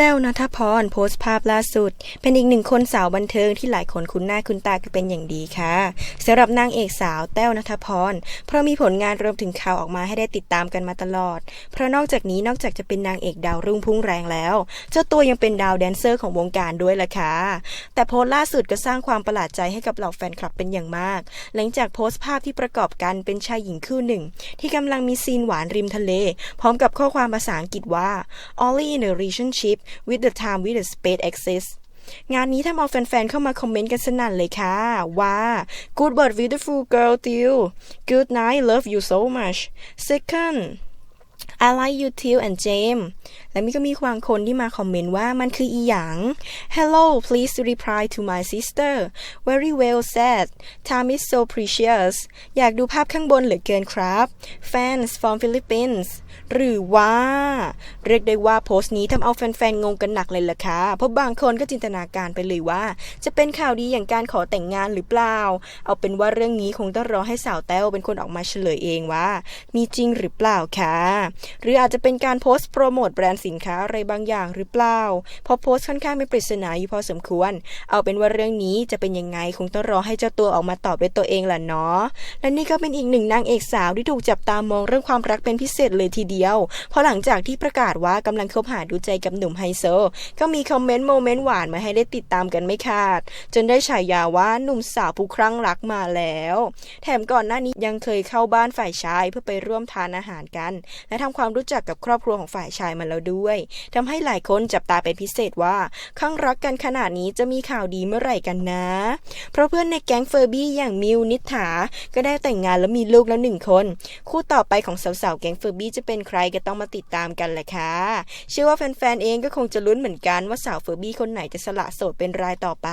แต้วนัทพรโพสต์ภาพล่าสุด เป็นอีกหนึ่งคนสาวบันเทิงที่หลายคนคุ้นหน้าคุ้นตากันเป็นอย่างดีค่ะสำหรับนางเอกสาวแต้วนัทพร เพราะมีผลงานรวมถึงข่าวออกมาให้ได้ติดตามกันมาตลอด เพราะนอกจากนี้นอกจากจะเป็นนางเอกดาวรุ่งพุ่งแรงแล้ว เจ้าตัวยังเป็นดาวแดนเซอร์ของวงการด้วยล่ะค่ะแต่โพสต์ล่าสุดก็สร้างความประหลาดใจให้กับเหล่าแฟนคลับเป็นอย่างมาก หลังจากโพสต์ภาพที่ประกอบกันเป็นชายหญิงคู่หนึ่ง ที่กำลังมีซีนหวานริมทะเล พร้อมกับข้อความภาษาอังกฤษว่า only in a relationship with the time with the space access งานนี้ทำเอาแฟนๆ เข้ามาคอมเมนต์กันสนั่นเลยค่ะ ว่า good bird beautiful girl Teal good night love you so much second I like you Teal and James และมีก็มีบางคนที่มาคอมเมนต์ว่ามันคืออีหยัง Hello please reply to my sister very well said time is so precious อยากดูภาพข้างบนเหลือเกินครับ fans from Philippines หรือว่า เรียกได้ว่าโพสต์นี้ทำเอาแฟนๆ งงกันหนักเลยล่ะค่ะเพราะบางคนก็จินตนาการไปเลยว่า จะเป็นข่าวดีอย่างการขอแต่งงานหรือเปล่า เอาเป็นว่าเรื่องนี้คงต้องรอให้สาวแต้วเป็นคนออกมาเฉลยเองว่า มีจริงหรือเปล่าค่ะหรืออาจจะเป็นการโพสต์โปรโมทแบรนด์สินค้าอะไรบางอย่างหรือเปล่าเพราะโพสต์ค่อนข้างเป็นปริศนาอยู่พอสมควร เอาเป็นว่าเรื่องนี้จะเป็นยังไงคงต้องรอให้เจ้าตัวออกมาตอบด้วยตัวเองแหละเนาะและนี่ก็เป็นอีกหนึ่งนางเอกสาวที่ถูกจับตามองเรื่องความรักเป็นพิเศษเลยทีเดียว เพราะหลังจากที่ประกาศว่ากำลังคบหาดูใจกับหนุ่มไฮโซก็มีคอมเมนต์โมเมนต์หวานมาให้ได้ติดตามกันไม่ขาด จนได้ฉายาว่าหนุ่มสาวผู้ครั่งรักมาแล้ว แถมก่อนหน้านี้ยังเคยเข้าบ้านฝ่ายชายเพื่อไปร่วมทานอาหารกัน และทำความรู้จักกับครอบครัวของฝ่ายชายมาแล้วด้วยทำให้หลายคนจับตาเป็นพิเศษว่าคลั่งรักกันขนาดนี้จะมีข่าวดีเมื่อไหร่กันนะ เพราะเพื่อนในแก๊งเฟอร์บี้อย่างมิวนิษฐาก็ได้แต่งงานแล้วมีลูกแล้วหนึ่งคน คู่ต่อไปของสาวๆแก๊งเฟอร์บี้จะเป็นใครก็ต้องมาติดตามกันแหละค่ะเชื่อว่าแฟนๆเองก็คงจะลุ้นเหมือนกันว่าสาวเฟอร์บี้คนไหนจะสละโสดเป็นรายต่อไป